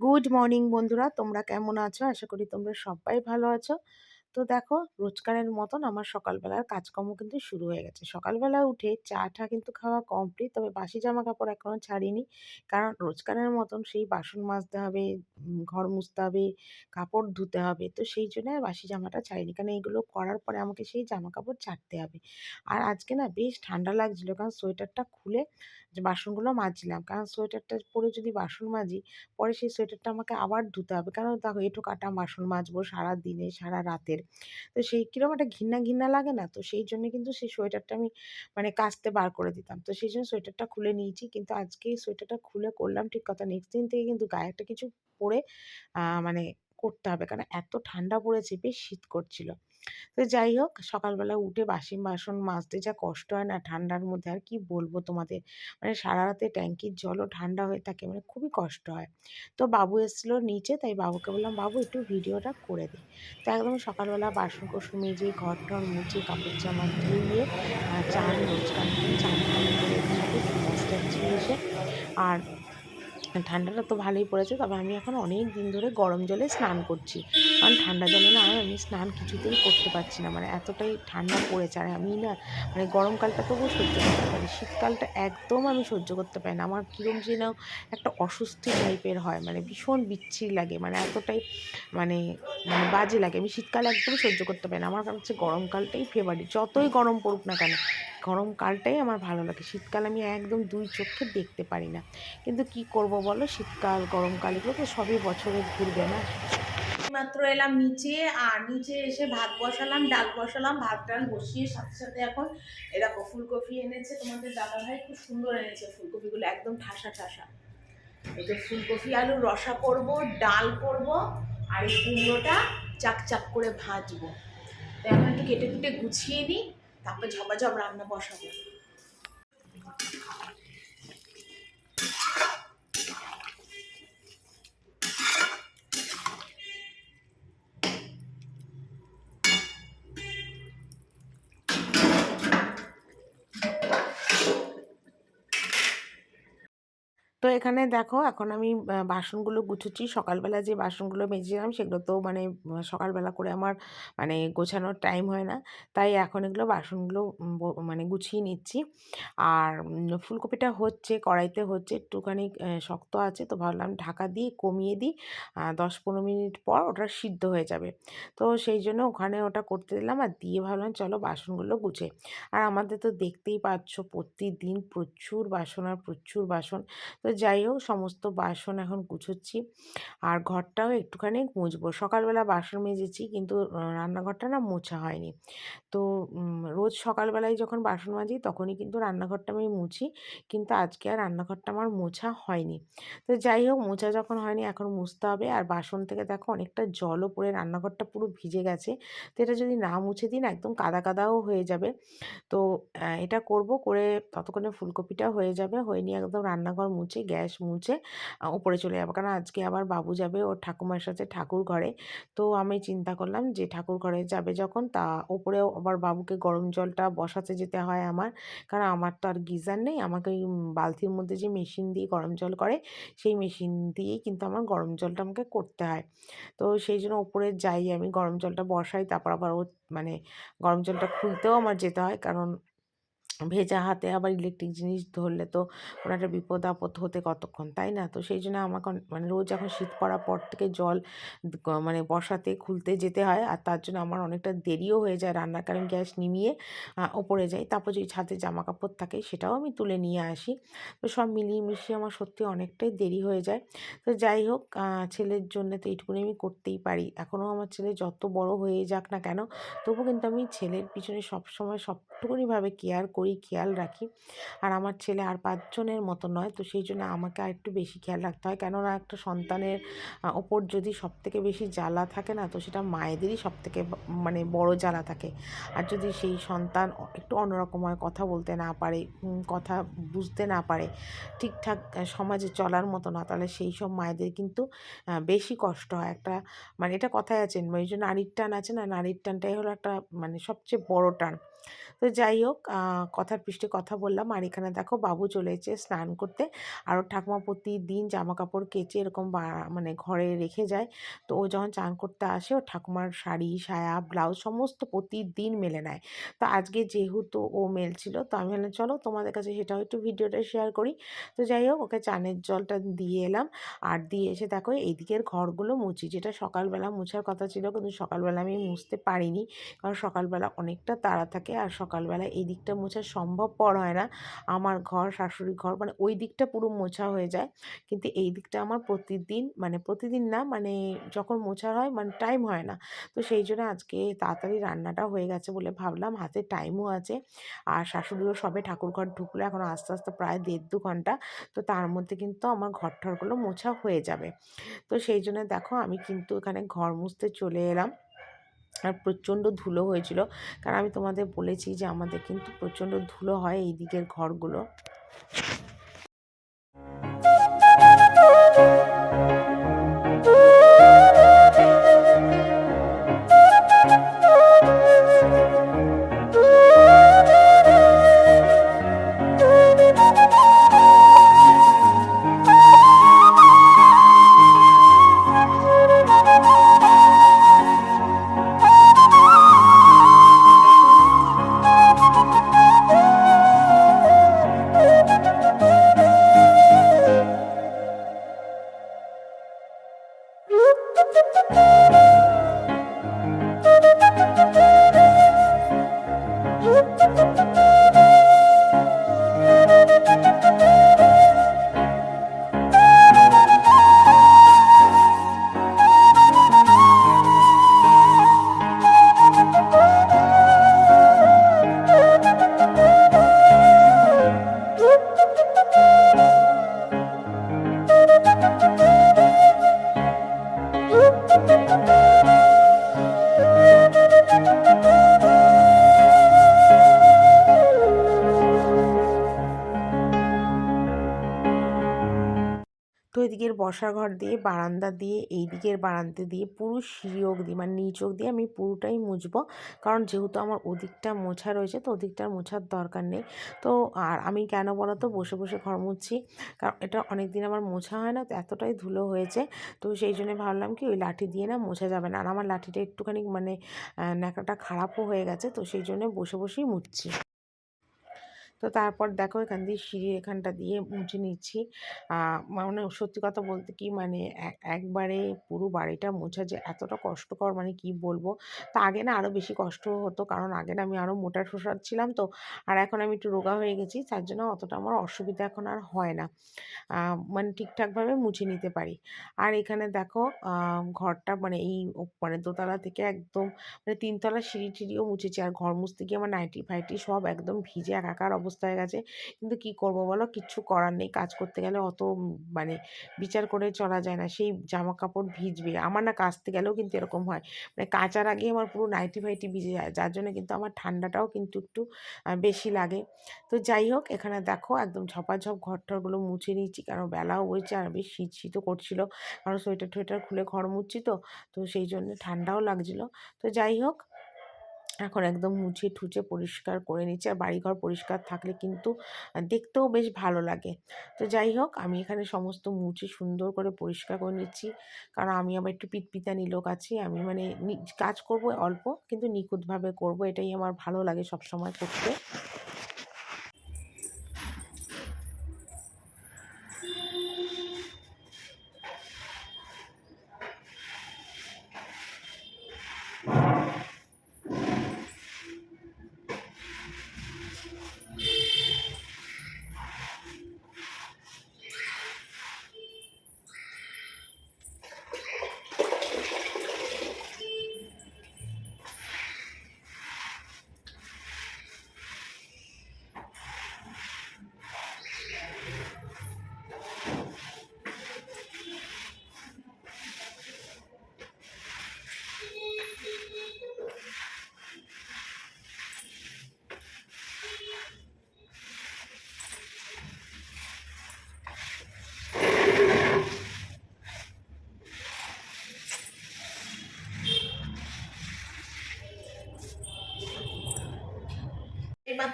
Good morning বন্ধুরা তোমরা কেমন আছো? আশা করি তোমরা সবাই ভালো আছো। তো দেখো রোজকারের মতন আমার সকালবেলার কাজকর্ম কিন্তু শুরু হয়ে গেছে। সকালবেলা উঠে চাটা কিন্তু খাওয়া কমপ্লিট তবে বাসি জামা কাপড় এখনও ছাড়িনি। কারণ রোজকারের মতন সেই বাসন মাজতে হবে ঘর মুছতে হবে, কাপড় ধুতে হবে, তো সেই জন্য আর বাসি জামাটা ছাড়িনি। কারণ এইগুলো করার পরে আমাকে সেই জামা কাপড় ছাড়তে হবে। আর আজকে না বেশ ঠান্ডা লাগছিল, কারণ সোয়েটারটা খুলে যে বাসনগুলো মাজছিলাম। কারণ সোয়েটারটা পরে যদি বাসন মাজি, পরে সেই সোয়েটারটা আমাকে আবার ধুতে হবে। কারণ দেখো এঁটো কাটা বাসন মাজবো সারা দিনে সারা রাতের। তো সেই কীরকম একটা ঘৃণা ঘৃণা লাগে না? তো সেই জন্য কিন্তু সেই সোয়েটারটা আমি মানে কাচতে বার করে দিতাম। তো সেই জন্য সোয়েটারটা খুলে নিয়েছি। কিন্তু আজকে এই সোয়েটারটা খুলে করলাম ঠিক কথা নেক্সট দিন থেকে কিন্তু গায়ে একটা কিছু পরে মানে করতে হবে। কারণ এত ঠান্ডা পড়েছে, বেশ শীত করছিল। তো যাই হোক, সকালবেলা উঠে বাসি বাসন মাজতে যা কষ্ট হয় না ঠান্ডার মধ্যে, আর কি বলব তোমাদের? মানে সারা রাতে ট্যাঙ্কির জলও ঠান্ডা হয়ে থাকে মানে খুবই কষ্ট হয়। তো বাবু এসেছিল নিচে, তাই বাবুকে বললাম, বাবু, একটু ভিডিওটা করে দে। তো একদম সকালবেলা বাসন কোসন মেজে ঘর টর মুছে কাপড় জামা ধুয়ে চান, রোজকার চান করে এসে, আর ঠান্ডাটা তো ভালোই পড়েছে, তবে আমি এখন অনেক দিন ধরে গরম জলে স্নান করছি। কারণ ঠান্ডা জলে না আমি স্নান কিছুতেই করতে পারছি না মানে এতটাই ঠান্ডা পড়েছে। আর আমি না মানে গরমকালটা তবুও সহ্য করতে পারি শীতকালটা একদম আমি সহ্য করতে পারি না। আমার কীরকম যেন একটা অস্বস্তি টাইপের হয় মানে ভীষণ বিচ্ছিরি লাগে মানে এতটাই মানে মানে বাজে লাগে। আমি শীতকাল একদম সহ্য করতে পারি না। আমার কাছে গরমকালটাই ফেভারিট যতই গরম পড়ুক না কেন গরমকালটাই আমার ভালো লাগে। শীতকাল আমি একদম দুই চোখে দেখতে পারি না। কিন্তু কি করব বলো? শীতকাল, গরমকাল এগুলো তো সবই বছরে ঘুরবে না। মাত্র এলাম নিচে আর নিচে এসে ভাত বসালাম, ডাল বসালাম, ভাত ডাল বসিয়ে সাথে সাথে এখন এরকম ফুলকপি এনেছে তোমাদের দাদা ভাই, খুব সুন্দর এনেছে ফুলকপিগুলো, একদম ঠাসা ঠাসা। এই ফুলকপি আলু রসা করব, ডাল করব আর এই কুমড়োটা চাক চাক করে ভাজবো। তো এখন একটু কেটে কুটে গুছিয়ে নিই। তারপর ঝপাঝপ রান্না বসাবো। তো এখানে দেখো এখন আমি বাসনগুলো গুছোচ্ছি সকালবেলা যে বাসনগুলো মেজেছিলাম সেগুলো তো মানে সকালবেলা করে আমার মানে গোছানোর টাইম হয় না। তাই এখন এগুলো বাসনগুলো মানে গুছিয়ে নিচ্ছি। আর ফুলকপিটা হচ্ছে, কড়াইতে হচ্ছে, একটুখানি শক্ত আছে। তো ভাবলাম ঢাকা দিয়ে কমিয়ে দিই দশ পনেরো মিনিট পর ওটা সিদ্ধ হয়ে যাবে। তো সেই জন্য ওখানে ওটা করতে দিলাম আর দিয়ে ভাবলাম চলো বাসনগুলো গুছে। আর আমাদের তো দেখতেই পাচ্ছ প্রতিদিন প্রচুর বাসন আর প্রচুর বাসন। তো যাই হোক সমস্ত বাসন এখন গুছোচ্ছি। আর ঘরটাও একটুখানি মুছবো। সকালবেলা বাসন মেজেছি কিন্তু রান্নাঘরটা না মোছা হয়নি। তো রোজ সকালবেলায় যখন বাসন মাজি তখনই কিন্তু রান্নাঘরটা আমি মুছি। কিন্তু আজকে আর রান্নাঘরটা আমার মোছা হয়নি। তো যাই হোক মোছা যখন হয়নি এখন মুছতে হবে। আর বাসন থেকে দেখো অনেকটা জলও পড়ে, রান্নাঘরটা পুরো ভিজে গেছে। তো এটা যদি না মুছে দিন একদম কাদা কাদাও হয়ে যাবে। তো এটা করব করে ততক্ষণে ফুলকপিটা হয়ে যাবে। হয়ে নিয়ে একদম রান্নাঘর মুছে। গ্যাস মুছে উপরে চলে যাব। কারণ আজকে আবার বাবু যাবে, ওর ঠাকুমার সাথে ঠাকুর ঘরে। তো আমি চিন্তা করলাম যে ঠাকুর ঘরে যাবে যখন, তা ওপরেও আবার বাবুকে গরম জলটা বসাতে যেতে হয় আমার। কারণ আমার তো আর গিজার নেই, আমাকে ওই বালতির মধ্যে যে মেশিন দিয়ে গরম জল করে, সেই মেশিন দিয়েই কিন্তু আমার গরম জলটা আমাকে করতে হয়। তো সেই জন্য ওপরে যাই আমি, গরম জলটা বসাই, তারপর আবার ও মানে গরম জলটা খুলতেও আমার যেতে হয়। কারণ ভেজা হাতে আবার ইলেকট্রিক জিনিস ধরলে তো কোনো একটা বিপদ আপদ হতে কতক্ষণ, তাই না? তো সেই জন্য আমাকে মানে রোজ এখন শীত পড়ার পর থেকে জল মানে বসাতে, খুলতে যেতে হয়, আর তার জন্য আমার অনেকটা দেরিও হয়ে যায় রান্নার কারণ গ্যাস নিমিয়ে ওপরে যাই। তারপর যদি ছাদে জামা কাপড় থাকে সেটাও আমি তুলে নিয়ে আসি। তো সব মিলিয়ে মিশিয়ে আমার সত্যি অনেকটাই দেরি হয়ে যায়। তো যাই হোক ছেলের জন্য তো এইটুকুনি আমি করতেই পারি। এখনও আমার ছেলে যত বড় হয়ে যাক না কেন, তবু কিন্তু আমি ছেলের পিছনে সবসময় সবটুকুনিভাবে কেয়ার করি। খুবই খেয়াল রাখি। আর আমার ছেলে আর পাঁচজনের মতো নয়, তো সেই জন্য আমাকে আর একটু বেশি খেয়াল রাখতে হয়। কেননা একটা সন্তানের ওপর যদি সব থেকে বেশি জ্বালা থাকে না, তো সেটা মায়েদেরই সব থেকে মানে বড় জ্বালা থাকে। আর যদি সেই সন্তান একটু অন্যরকম হয় কথা বলতে না পারে কথা বুঝতে না পারে, ঠিকঠাক সমাজে চলার মতো না, তাহলে সেই সব মায়েদের কিন্তু বেশি কষ্ট হয়। একটা মানে এটা কথায় আছে, ওই যে নারীর টান আছে না, নারীর টানটাই হলো একটা মানে সবচেয়ে বড় টান। তো যাই হোক কথার পৃষ্ঠে কথা বললাম। আর এখানে দেখো বাবু চলে এসেছে স্নান করতে। আর ওর ঠাকুমা প্রতিদিন জামা কাপড় কেচে এরকম মানে ঘরে রেখে যায়। তো ও যখন চান করতে আসে ও ঠাকুমার শাড়ি, সায়া, ব্লাউজ সমস্ত প্রতিদিন মেলে নেয়। তো আজকে যেহেতু ও মেলছিল, তো আমি ভাবলাম, চলো তোমাদের কাছে সেটাও একটু ভিডিওটা শেয়ার করি। তো যাই হোক, ওকে চানের জলটা দিয়ে এলাম। আর দিয়ে এসে দেখো এইদিকের ঘরগুলো মুছি। যেটা সকালবেলা মুছার কথা ছিল, কিন্তু সকালবেলা আমি মুছতে পারিনি। কারণ সকালবেলা অনেকটা তাড়া থাকে। আর সকালবেলা এই দিকটা মোছা সম্ভবপর হয় না। আমার ঘর শাশুড়ি ঘর মানে ওই দিকটা পুরো মোছা হয়ে যায়। কিন্তু এই দিকটা আমার প্রতিদিন মানে প্রতিদিন না মানে যখন মোছা হয় মানে টাইম হয় না। তো সেই জন্য আজকে তাড়াতাড়ি রান্নাটা হয়ে গেছে বলে ভাবলাম, হাতে টাইমও আছে। আর শাশুড়িও সবে ঠাকুর ঘর ঢুকলো, এখন আস্তে আস্তে প্রায় দেড় দু ঘণ্টা। তো তার মধ্যে কিন্তু আমার ঘর ঠরগুলো মোছা হয়ে যাবে। তো সেই জন্য দেখো, আমি কিন্তু এখানে ঘর মুছতে চলে এলাম। আর প্রচণ্ড ধুলো হয়েছিল। কারণ আমি তোমাদের বলেছি যে আমাদের কিন্তু প্রচণ্ড ধুলো হয় এই দিকের ঘরগুলো। বসার ঘর দিয়ে, বারান্দা দিয়ে এই দিকের বারান্দা দিয়ে, পুরো সিঁড়ি অবধি মানে নিচ অবধি আমি পুরোটাই মুছবো। কারণ যেহেতু আমার ওদিকটা মোছা রয়েছে, তো ওদিকটার মোছার দরকার নেই। তো আর আমি কেন বলো তো বসে বসে ঘর মুছছি। কারণ এটা অনেক দিন আমার মোছা হয় না, তো এতটাই ধুলো হয়েছে। তো সেই জন্য ভাবলাম কি, ওই লাঠি দিয়ে না মোছা যাবে না। আর আমার লাঠিটা একটুখানি মানে ন্যাকাটা খারাপও হয়ে গেছে, তো সেই জন্য বসে, বসেই মুছছি। তো তারপর দেখো এখান দিয়ে সিঁড়ির এখানটা দিয়ে মুছে নিচ্ছি। মানে সত্যি কথা বলতে কি মানে একবারে পুরো বাড়িটা মোছা যে এতটা কষ্টকর মানে কি বলব? তা আগে না আরও বেশি কষ্ট হতো কারণ আগে না আমি আরও মোটা সোসার ছিলাম তো। আর এখন আমি একটু রোগা হয়ে গেছি তার জন্য অতটা আমার অসুবিধা এখন আর হয় না। মানে ঠিকঠাকভাবে মুছে নিতে পারি। আর এখানে দেখো ঘরটা মানে এই মানে দোতলা থেকে একদম মানে তিনতলা সিঁড়ি টিড়িও মুছেছি। আর ঘর মুছতে গিয়ে আমার নাইটি ফাইটি সব একদম ভিজে একাকার অবস্থা অবস্থা হয়ে গেছে। কিন্তু কি করব বলো? কিচ্ছু করার নেই। কাজ করতে গেলে অত মানে বিচার করে চলা যায় না। সেই জামা কাপড় ভিজবে। আমার না কাচতে গেলেও কিন্তু এরকম হয়। মানে কাচার আগে আমার পুরো নাইটি ফাইটি ভিজে যায়। যার জন্য কিন্তু আমার ঠান্ডাটাও কিন্তু একটু বেশি লাগে। তো যাই হোক, এখানে দেখো একদম ঝপাঝপ ঘর টরগুলো মুছে নিচ্ছি কারণ বেলাও হয়েছে আর বেশ শীত শীতও করছিল। কারণ সোয়েটার টোয়েটার খুলে ঘর মুছছি তো। তো সেই জন্য ঠান্ডাও লাগছিল। তো যাই হোক এখন একদম মুছে ঠুচে পরিষ্কার করে নিচ্ছে। আর বাড়িঘর পরিষ্কার থাকলে কিন্তু দেখতেও বেশ ভালো লাগে। তো যাই হোক, আমি এখানে সমস্ত মুছে সুন্দর করে পরিষ্কার করে নিচ্ছি। কারণ আমি আবার একটু পিতপিতানি লোক আছি। আমি মানে কাজ করব অল্প, কিন্তু নিখুঁতভাবে করব। এটাই আমার ভালো লাগে সবসময় করতে।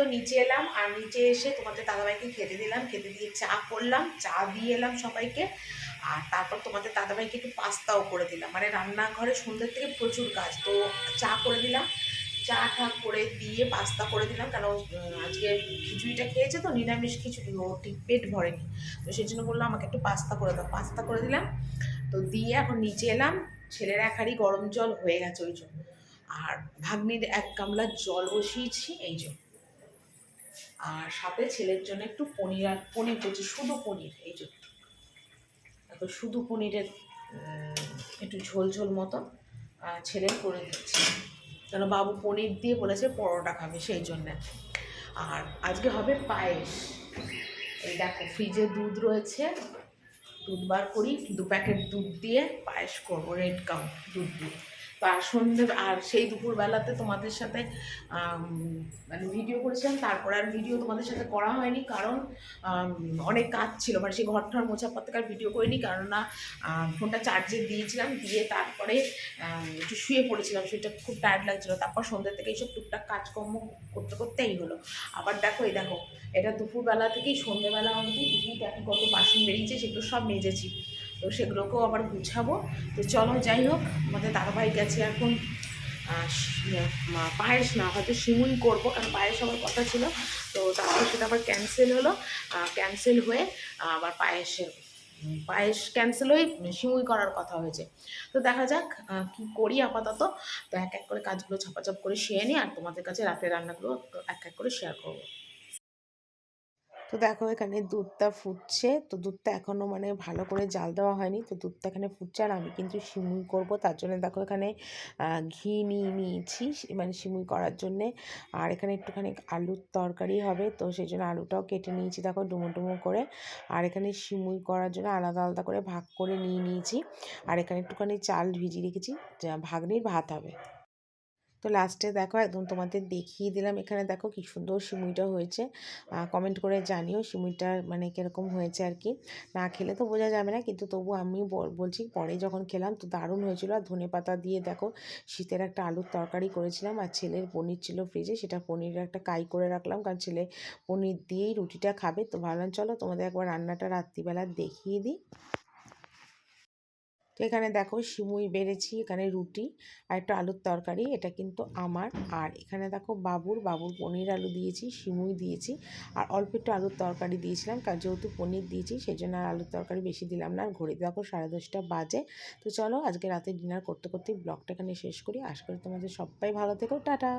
তো নিচে এলাম, আর নিচে এসে তোমাদের দাদাভাইকে খেতে দিলাম, খেতে দিয়ে চা করলাম, চা দিয়ে এলাম সবাইকে, আর তারপর তোমাদের দাদাভাইকে একটু পাস্তাও করে দিলাম। মানে রান্নাঘরে সন্ধ্যের থেকে প্রচুর কাজ, তো চা করে দিলাম। চা টা করে দিয়ে পাস্তা করে দিলাম, কেন আজকে খিচুড়িটা খেয়েছে তো, নিরামিষ খিচুড়ি, ও ঠিক পেট ভরেনি। তো সেই জন্য বললাম আমাকে একটু পাস্তা করে দাও। পাস্তা করে দিলাম, তো দিয়ে এখন নিচে এলাম, ছেলের এক হাঁড়ি গরম জল হয়ে গেছে ওই জন্য। আর ভাগ্নির এক গামলা জল বসিয়েছি, এই জন্য আর সাথে ছেলের জন্য একটু পনির আর পনির করছি শুধু পনির, এই জন্য এখন শুধু পনিরের একটু ঝোল ঝোল মতন ছেলের করে দিচ্ছি। কেন বাবু পনির দিয়ে বলেছে পরোটা খাবে সেই জন্যে। আর আজকে হবে পায়েস। এই দেখো, ফ্রিজে দুধ রয়েছে। দুধ বার করি, দু প্যাকেট দুধ দিয়ে পায়েস করব, রেড কাউ দুধ দিয়ে। তো আর সন্ধ্যে, আর সেই দুপুরবেলাতে তোমাদের সাথে মানে ভিডিও করেছিলাম, তারপর আর ভিডিও তোমাদের সাথে করা হয়নি কারণ অনেক কাজ ছিল। মানে সেই ঘরটার মোছা পত্রিকার ভিডিও করিনি কারণ না ফোনটা চার্জে দিয়েছিলাম, দিয়ে তারপরে একটু শুয়ে পড়েছিলাম। সেটা খুব টায়ার্ড লাগছিল। তারপর সন্ধ্যে থেকে এইসব টুকটাক কাজকর্ম করতে করতেই হলো। আবার দেখো, এই দেখো, এটা দুপুরবেলা থেকেই সন্ধ্যেবেলা দিদি দেখো কত বাসন বেরিয়েছে, সেগুলো সব মেজেছি। তো সেগুলোকেও আবার গুছাবো। তো চলো যাই হোক, আমাদের দাদাভাই গেছে এখন। পায়েস না, হয়তো সিমুই করব, কারণ পায়েস হওয়ার কথা ছিল। তো তারপর সেটা আবার ক্যান্সেল হলো। ক্যান্সেল হয়ে, আবার পায়েসের, পায়েস ক্যান্সেল হয়ে সিমুই করার কথা হয়েছে। তো দেখা যাক কি করি আপাতত। তো এক এক করে কাজগুলো ছাপাচাপ করে সেরে নিই, আর তোমাদের কাছে রাতের রান্নাগুলো এক এক করে শেয়ার করব। তো দেখো এখানে দুধটা ফুটছে। তো দুধটা এখনও মানে ভালো করে জাল দেওয়া হয়নি। তো দুধটা এখানে ফুটছে আর আমি কিন্তু সিমুই করব। তার জন্য দেখো এখানে ঘি নিয়ে নিয়েছি মানে সিমুই করার জন্যে। আর এখানে একটুখানি আলুর তরকারি হবে। তো সেই জন্য আলুটাও কেটে নিয়েছি দেখো ডুমো ডুমো করে। আর এখানে সিমুই করার জন্য আলাদা আলাদা করে ভাগ করে নিয়ে নিয়েছি। আর এখানে একটুখানি চাল ভিজিয়ে রেখেছি। যা, ভাগ্নির ভাত হবে। তো লাস্টে দেখো একদম তোমাদের দেখিয়ে দিলাম। এখানে দেখো কি সুন্দর সিমুইটা হয়েছে। কমেন্ট করে জানিও সিমুইটা মানে কীরকম হয়েছে আর কি। না খেলে তো বোঝা যাবে না, কিন্তু তবু আমি বল- বলছি পরে যখন খেলাম তো দারুণ হয়েছিল। আর ধনে পাতা দিয়ে দেখো শীতের একটা আলুর তরকারি করেছিলাম আর ছেলের পনির ছিল ফ্রিজে সেটা পনিরের একটা কাই করে রাখলাম। কারণ ছেলে পনির দিয়েই রুটিটা খাবে। তো ভাবলাম চলো তোমাদের একবার রান্নাটা রাত্রিবেলা দেখিয়ে দিই। তো এখানে দেখো সিমুই বেড়েছি, এখানে রুটি আর একটা আলুর তরকারি, এটা কিন্তু আমার। আর এখানে দেখো বাবুর বাবুর পনির আলু দিয়েছি, সিমুই দিয়েছি আর অল্প একটু আলুর তরকারি দিয়েছিলাম। কারণ যেহেতু পনির দিয়েছি সেই জন্য আর আলুর তরকারি বেশি দিলাম না। আর ঘড়িতে দেখো সাড়ে দশটা বাজে। তো চলো আজকে রাতে ডিনার করতে করতেই ব্লগটা এখানে শেষ করি। আশা করি তোমাদের সবাই ভালো থেকো। টাটা!